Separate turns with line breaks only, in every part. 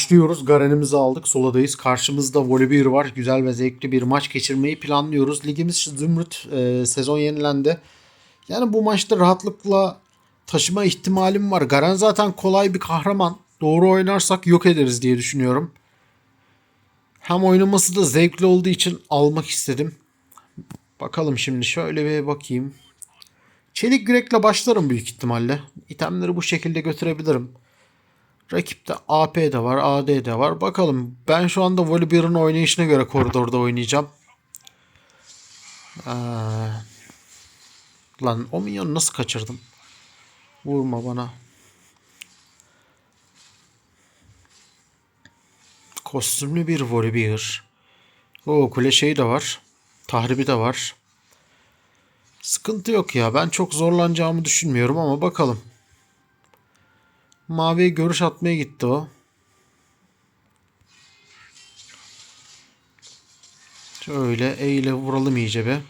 Başlıyoruz. Garen'imizi aldık. Soladayız. Karşımızda Volibear var. Güzel ve zevkli bir maç geçirmeyi planlıyoruz. Ligimiz Zümrüt e, sezon yenilendi. Yani bu maçta rahatlıkla taşıma ihtimalim var. Garen zaten kolay bir kahraman. Doğru oynarsak yok ederiz diye düşünüyorum. Hem oynaması da zevkli olduğu için almak istedim. Bakalım şimdi şöyle bir bakayım. Çelik yürekle başlarım büyük ihtimalle. İtemleri bu şekilde götürebilirim. Rakipte AP de var, AD de var. Bakalım. Ben şu anda Volibear'ın oynayışına göre koridorda oynayacağım. Ee, lan o minyonu nasıl kaçırdım? Vurma bana. Kostümlü bir Volibear. O kule şeyi de var. Tahribi de var. Sıkıntı yok ya. Ben çok zorlanacağımı düşünmüyorum ama bakalım. Maviye görüş atmaya gitti o. Şöyle E ile vuralım iyice be.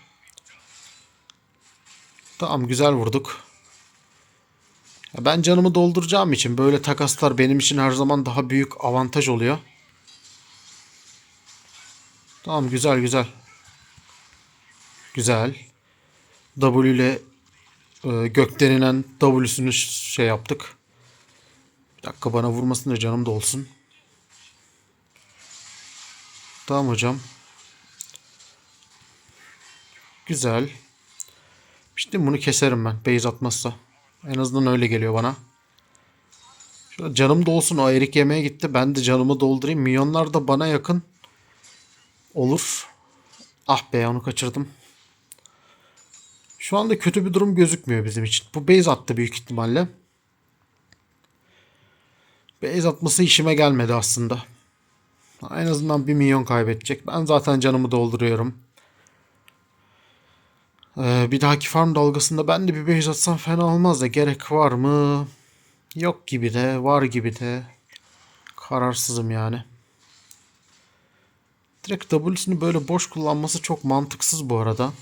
Tamam güzel vurduk. Ben canımı dolduracağım için böyle takaslar benim için her zaman daha büyük avantaj oluyor. Tamam güzel güzel. Güzel. W ile e, gök denilen W'sünü şey yaptık. Bir dakika bana vurmasın da canım da olsun. Tamam hocam. Güzel. İşte bunu keserim ben. Base atmazsa. En azından öyle geliyor bana. Şöyle canım da olsun. O erik yemeye gitti. Ben de canımı doldurayım. Milyonlar da bana yakın. Olur. Ah be onu kaçırdım. Şu anda kötü bir durum gözükmüyor bizim için. Bu base attı büyük ihtimalle. Base atması işime gelmedi aslında. En azından bir milyon kaybedecek. Ben zaten canımı dolduruyorum. Ee, bir dahaki farm dalgasında ben de bir base atsam fena olmaz da gerek var mı? Yok gibi de var gibi de. Kararsızım yani. Direkt W'sünü böyle boş kullanması çok mantıksız bu arada.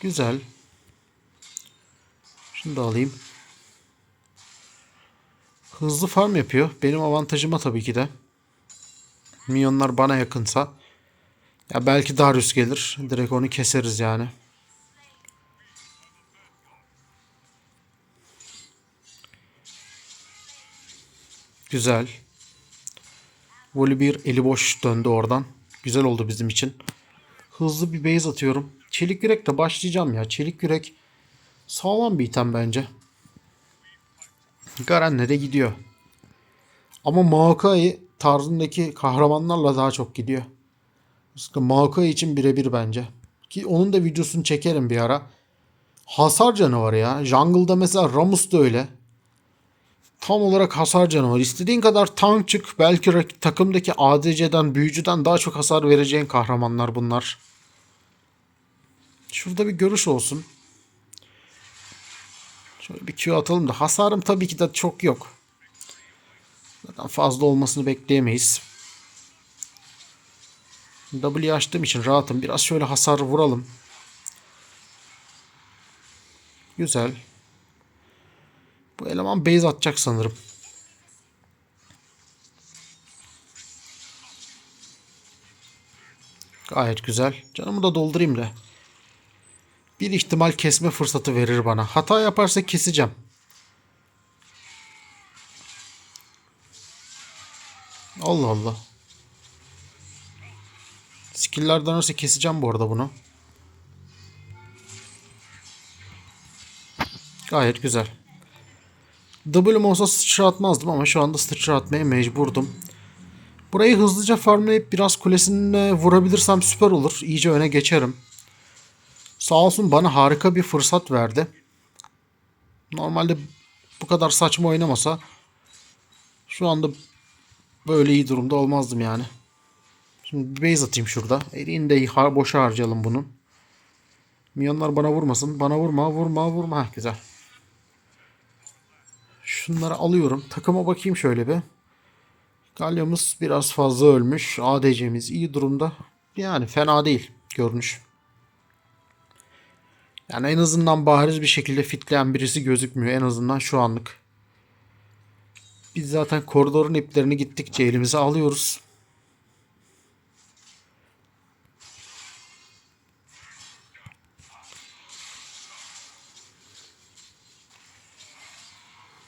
Güzel. Şunu da alayım. Hızlı farm yapıyor. Benim avantajıma tabii ki de. Minyonlar bana yakınsa. Ya belki Darius gelir. Direkt onu keseriz yani. Güzel. Volibear eli boş döndü oradan. Güzel oldu bizim için. Hızlı bir base atıyorum. Çelik yürek de başlayacağım ya. Çelik yürek sağlam bir item bence. Garen'le de gidiyor. Ama Maokai tarzındaki kahramanlarla daha çok gidiyor. Maokai için birebir bence. Ki onun da videosunu çekerim bir ara. Hasar canavarı ya. Jungle'da mesela Ramus da öyle. Tam olarak hasar canavarı. İstediğin kadar tank çık. Belki takımdaki ADC'den, büyücüden daha çok hasar vereceğin kahramanlar bunlar. Şurada bir görüş olsun. Şöyle bir Q atalım da hasarım tabii ki de çok yok. Zaten fazla olmasını bekleyemeyiz. W açtığım için rahatım. Biraz şöyle hasar vuralım. Güzel. Bu eleman base atacak sanırım. Gayet güzel. Canımı da doldurayım da. Bir ihtimal kesme fırsatı verir bana. Hata yaparsa keseceğim. Allah Allah. Skill'ler dönerse keseceğim bu arada bunu. Gayet güzel. W'm olsa sıçratmazdım ama şu anda sıçratmaya mecburdum. Burayı hızlıca farmlayıp biraz kulesine vurabilirsem süper olur. İyice öne geçerim. Sağ olsun bana harika bir fırsat verdi. Normalde bu kadar saçma oynamasa şu anda böyle iyi durumda olmazdım yani. Şimdi bir base atayım şurada. Elini de boşa harcayalım bunun. Milyonlar bana vurmasın. Bana vurma, vurma, vurma. Heh, güzel. Şunları alıyorum. Takıma bakayım şöyle bir. Galyamız biraz fazla ölmüş. ADC'miz iyi durumda. Yani fena değil görünüş. Yani en azından bariz bir şekilde fitleyen birisi gözükmüyor. En azından şu anlık. Biz zaten koridorun iplerini gittikçe elimize alıyoruz.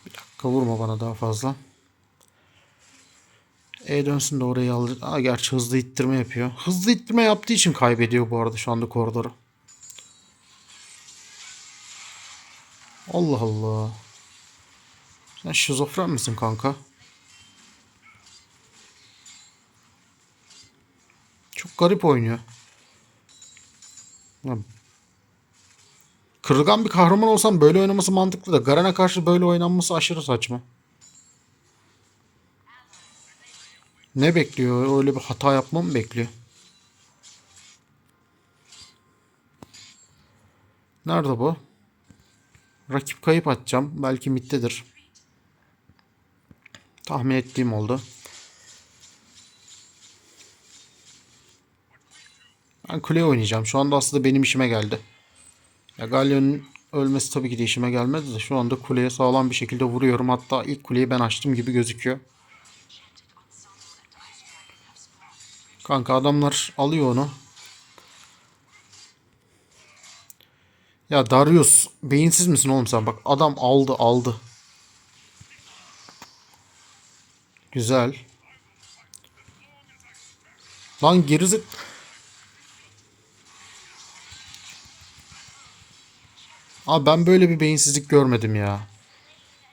Bir dakika vurma bana daha fazla. E dönsün de orayı alır. Aa, gerçi hızlı ittirme yapıyor. Hızlı ittirme yaptığı için kaybediyor bu arada şu anda koridoru. Allah Allah. Sen şizofren misin kanka? Çok garip oynuyor. Kırılgan bir kahraman olsam böyle oynaması mantıklı da Garen'e karşı böyle oynanması aşırı saçma. Ne bekliyor? Öyle bir hata yapma mı bekliyor? Nerede bu? Rakip kayıp atacağım. Belki mittedir. Tahmin ettiğim oldu. Ben kuleye oynayacağım. Şu anda aslında benim işime geldi. Ya Galyon'un ölmesi tabii ki de işime gelmedi de şu anda kuleye sağlam bir şekilde vuruyorum. Hatta ilk kuleyi ben açtım gibi gözüküyor. Kanka adamlar alıyor onu. Ya Darius beyinsiz misin oğlum sen? Bak adam aldı aldı. Güzel. Lan gerizek... Abi ben böyle bir beyinsizlik görmedim ya.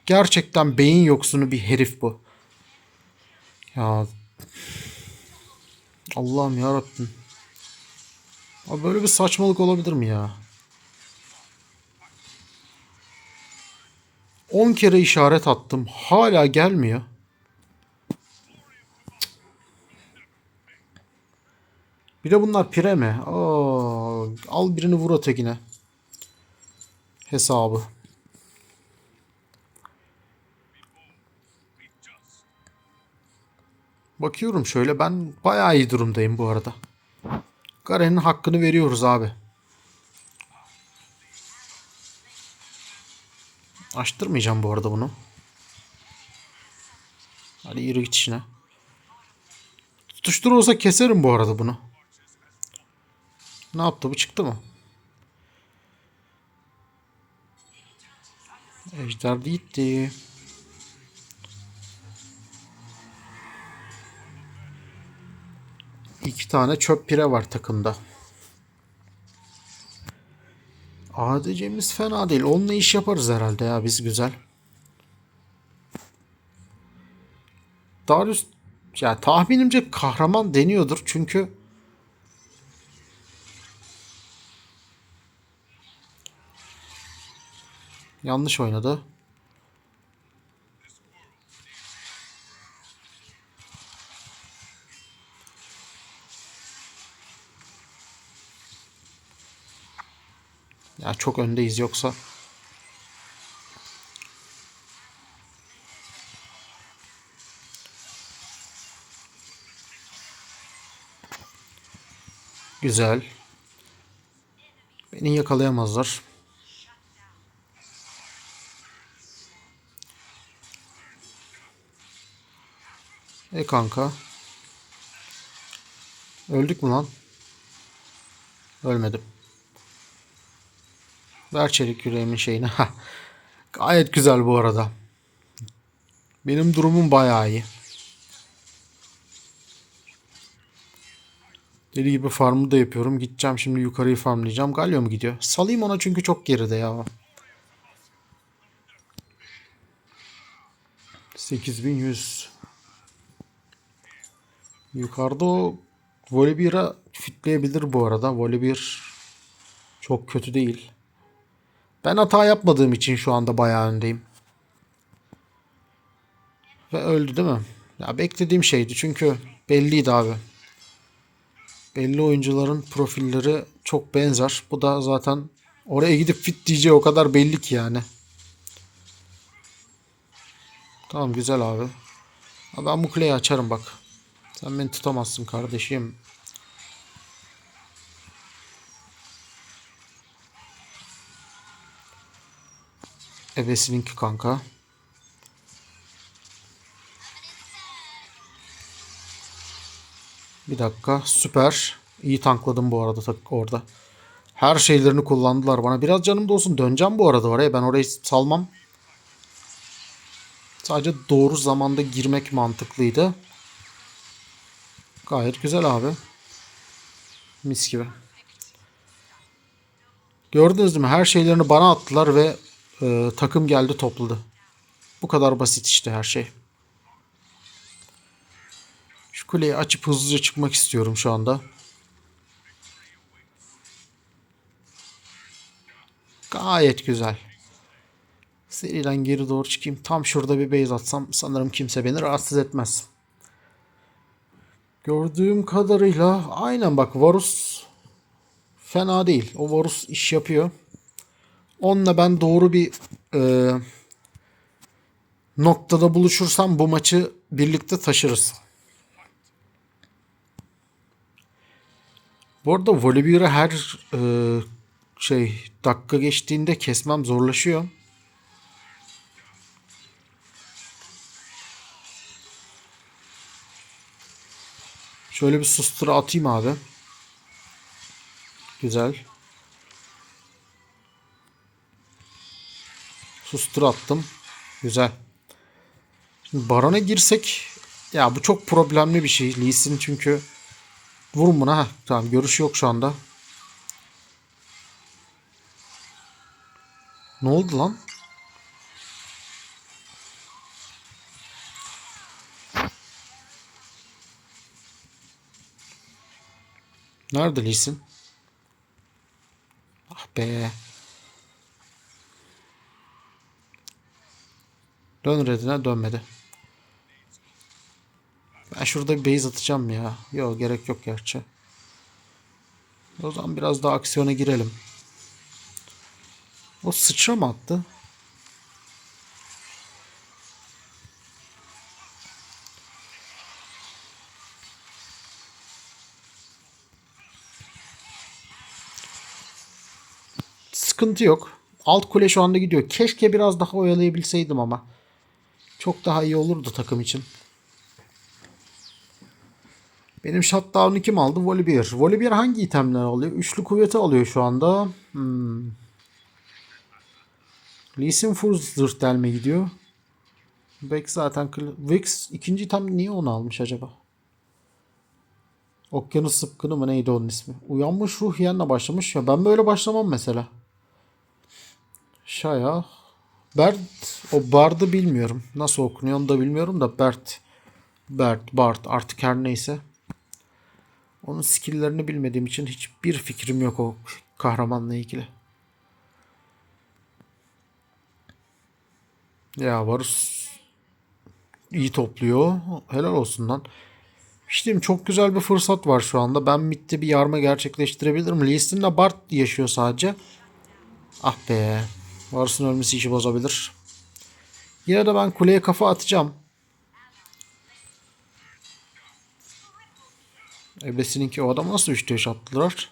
Gerçekten beyin yoksunu bir herif bu. Ya Allah'ım ya Rabbim. Abi böyle bir saçmalık olabilir mi ya? 10 kere işaret attım. Hala gelmiyor. Bir de bunlar pire mi? Aa, al birini vur ötekine. Hesabı. Bakıyorum şöyle ben bayağı iyi durumdayım bu arada. Garen'in hakkını veriyoruz abi. Açtırmayacağım bu arada bunu. Hadi yürü git işine. Tutuştur olsa keserim bu arada bunu. Ne yaptı bu çıktı mı? Ejder gitti. İki tane çöp pire var takımda. ADC'miz fena değil. Onunla iş yaparız herhalde ya biz güzel. Darius ya tahminimce kahraman deniyordur çünkü yanlış oynadı. Ya çok öndeyiz yoksa. Güzel. Beni yakalayamazlar. E kanka. Öldük mü lan? Ölmedim. Ver çelik yüreğimin şeyini. Gayet güzel bu arada. Benim durumum bayağı iyi. Deli gibi farmı da yapıyorum. Gideceğim şimdi yukarıyı farmlayacağım. Galio mu gidiyor? Salayım ona çünkü çok geride ya. 8100 Yukarıda o Volibear'a fitleyebilir bu arada. Volibear çok kötü değil. Ben hata yapmadığım için şu anda bayağı öndeyim. Ve öldü değil mi? Ya beklediğim şeydi çünkü belliydi abi. Belli oyuncuların profilleri çok benzer. Bu da zaten oraya gidip fit diyeceği o kadar belli ki yani. Tamam güzel abi. Ben bu kuleyi açarım bak. Sen beni tutamazsın kardeşim. Ebesininki kanka. Bir dakika. Süper. İyi tankladım bu arada orada. Her şeylerini kullandılar bana. Biraz canım da olsun. Döneceğim bu arada oraya. Ben orayı salmam. Sadece doğru zamanda girmek mantıklıydı. Gayet güzel abi. Mis gibi. Gördünüz mü? Her şeylerini bana attılar ve e, takım geldi topladı. Bu kadar basit işte her şey. Şu kuleyi açıp hızlıca çıkmak istiyorum şu anda. Gayet güzel. Seriden geri doğru çıkayım. Tam şurada bir base atsam sanırım kimse beni rahatsız etmez. Gördüğüm kadarıyla aynen bak Varus fena değil. O Varus iş yapıyor. Onunla ben doğru bir e, noktada buluşursam bu maçı birlikte taşırız. Bu arada Volibear'ı her e, şey dakika geçtiğinde kesmem zorlaşıyor. Şöyle bir sustura atayım abi. Güzel. Sustura attım. Güzel. Şimdi Baron'a girsek ya bu çok problemli bir şey. Lee Sin çünkü vurun buna. Heh, tamam görüş yok şu anda. Ne oldu lan? Nerede Lee Sin? Ah be. Dön redine dönmedi. Ben şurada bir base atacağım ya. Yok gerek yok gerçi. O zaman biraz daha aksiyona girelim. O sıçra mı attı? Sıkıntı yok. Alt kule şu anda gidiyor. Keşke biraz daha oyalayabilseydim ama. Çok daha iyi olurdu takım için. Benim shutdown'u kim aldı? Volibear. Volibear hangi itemler alıyor? Üçlü kuvveti alıyor şu anda. Hmm. Lee Sin full gidiyor. Vex zaten Vex ikinci item niye onu almış acaba? Okyanus sıpkını mı neydi onun ismi? Uyanmış ruh yenle başlamış ya. Ben böyle başlamam mesela. Şaya. Bert. O Bard'ı bilmiyorum. Nasıl okunuyor onu da bilmiyorum da Bert. Bert, Bart artık her neyse. Onun skill'lerini bilmediğim için hiçbir fikrim yok o kahramanla ilgili. Ya Varus iyi topluyor. Helal olsun lan. İşte çok güzel bir fırsat var şu anda. Ben midde bir yarma gerçekleştirebilirim. Lee Sin'le Bart yaşıyor sadece. Ah be. Varus'un ölmesi işi bozabilir. Yine de ben kuleye kafa atacağım. Ebesininki o adam nasıl 3 yaş attılar?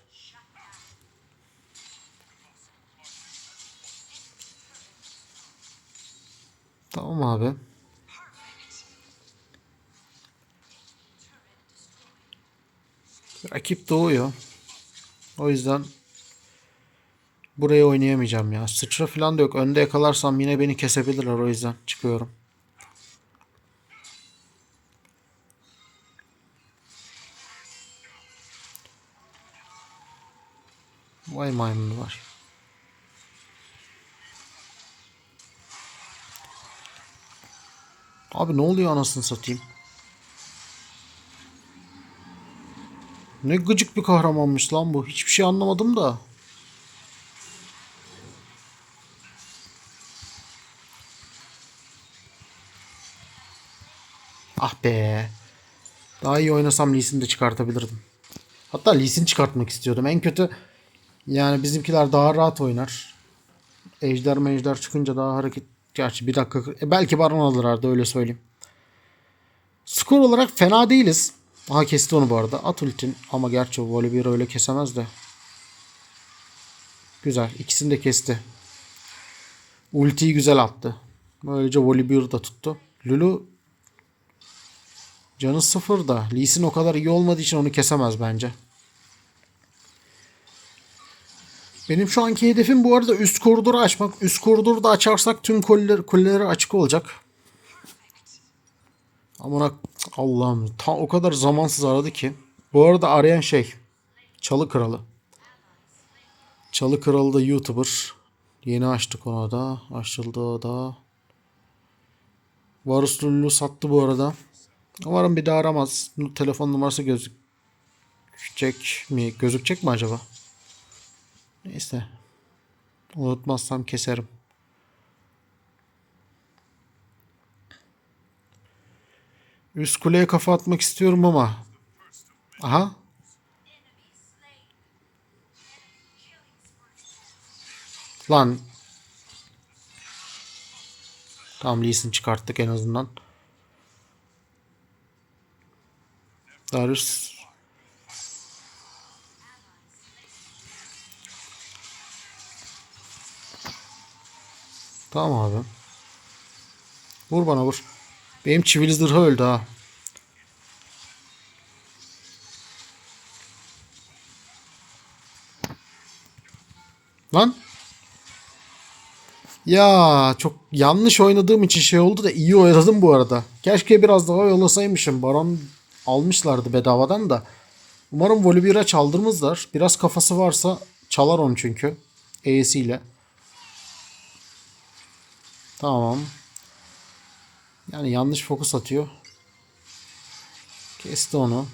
Tamam abi. Rakip doğuyor. O yüzden buraya oynayamayacağım ya. Sıçra falan da yok. Önde yakalarsam yine beni kesebilirler o yüzden çıkıyorum. Vay maymun var. Abi ne oluyor anasını satayım? Ne gıcık bir kahramanmış lan bu. Hiçbir şey anlamadım da. Daha iyi oynasam Lee Sin'i de çıkartabilirdim. Hatta Lee Sin çıkartmak istiyordum. En kötü yani bizimkiler daha rahat oynar. Ejder mejder çıkınca daha hareket... Gerçi bir dakika... E belki baron alırlardı öyle söyleyeyim. Skor olarak fena değiliz. Aha kesti onu bu arada. At ultin. Ama gerçi Volibear öyle kesemez de. Güzel. İkisini de kesti. Ultiyi güzel attı. Böylece Volibear da tuttu. Lulu Canı sıfır da. Lee Sin o kadar iyi olmadığı için onu kesemez bence. Benim şu anki hedefim bu arada üst koridoru açmak. Üst koridoru da açarsak tüm kuleler, kuleleri açık olacak. Amına Allah'ım ta o kadar zamansız aradı ki. Bu arada arayan şey Çalı Kralı. Çalı Kralı da YouTuber. Yeni açtık ona da. Açıldı da. Varus Lulu sattı bu arada. Umarım bir daha aramaz. Telefon numarası gözükecek mi? Gözükecek mi acaba? Neyse. Unutmazsam keserim. Üst kuleye kafa atmak istiyorum ama. Aha. Lan. Tamam Lee Sin çıkarttık en azından. Darius Tamam abi. Vur bana vur. Benim çivili zırhı öldü ha. Lan. Ya çok yanlış oynadığım için şey oldu da iyi oynadım bu arada. Keşke biraz daha yollasaymışım. Baron almışlardı bedavadan da. Umarım Volibear'a çaldırmazlar. Biraz kafası varsa çalar onu çünkü. E'siyle. Tamam. Yani yanlış fokus atıyor. Kesti onu.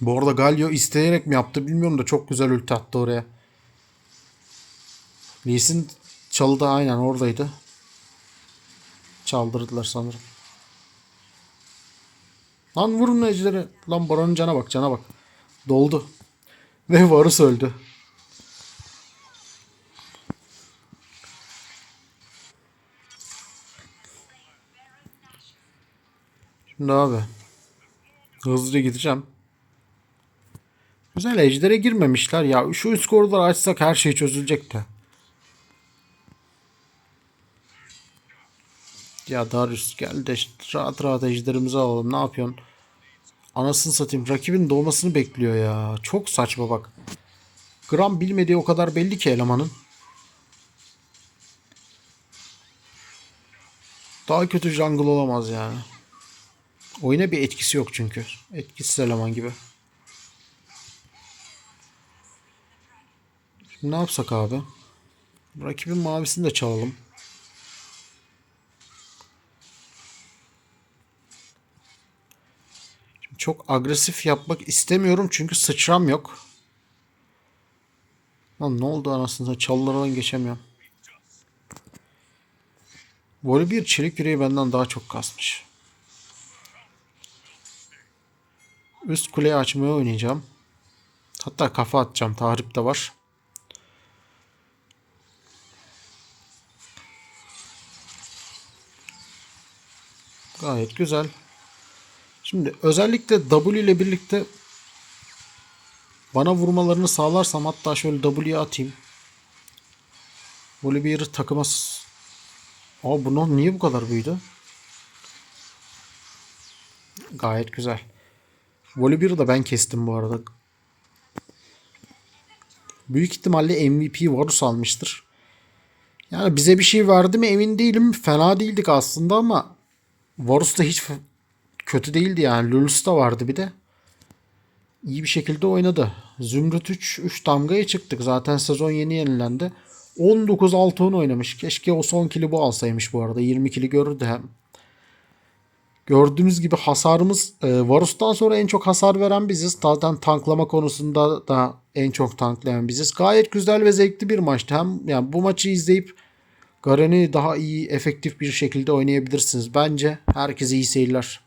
Bu arada Galio isteyerek mi yaptı bilmiyorum da çok güzel ulti attı oraya. Lee Sin çaldı aynen oradaydı. Çaldırdılar sanırım. Lan vurun ejderi. Lan Baron'un cana bak cana bak. Doldu. Ve Varus öldü. Şimdi abi. Hızlıca gideceğim. Güzel ejdere girmemişler ya. Şu üst koridorları açsak her şey çözülecekti. Ya Darius gel de rahat rahat ejderimizi alalım. Ne yapıyorsun? Anasını satayım. Rakibin doğmasını bekliyor ya. Çok saçma bak. Gram bilmediği o kadar belli ki elemanın. Daha kötü jungle olamaz yani. Oyuna bir etkisi yok çünkü. Etkisiz eleman gibi. Şimdi ne yapsak abi? Rakibin mavisini de çalalım. Çok agresif yapmak istemiyorum çünkü sıçram yok. Lan ne oldu anasını çalılardan geçemiyorum. Voli bir çelik yüreği benden daha çok kasmış. Üst kuleyi açmaya oynayacağım. Hatta kafa atacağım. Tahrip de var. Gayet güzel. Şimdi özellikle W ile birlikte bana vurmalarını sağlarsam hatta şöyle W'ye atayım. Bir takıma Aa bu niye bu kadar büyüdü? Gayet güzel. Volibear'ı da ben kestim bu arada. Büyük ihtimalle MVP Varus almıştır. Yani bize bir şey verdi mi emin değilim. Fena değildik aslında ama Varus da hiç kötü değildi yani. Lulus da vardı bir de. İyi bir şekilde oynadı. Zümrüt 3, 3 damgaya çıktık. Zaten sezon yeni yenilendi. 19 6 10 oynamış. Keşke o son kili bu alsaymış bu arada. 20 kili görürdü hem. Gördüğünüz gibi hasarımız e, Varus'tan sonra en çok hasar veren biziz. Zaten tanklama konusunda da en çok tanklayan biziz. Gayet güzel ve zevkli bir maçtı. Hem yani bu maçı izleyip Garen'i daha iyi, efektif bir şekilde oynayabilirsiniz. Bence herkese iyi seyirler.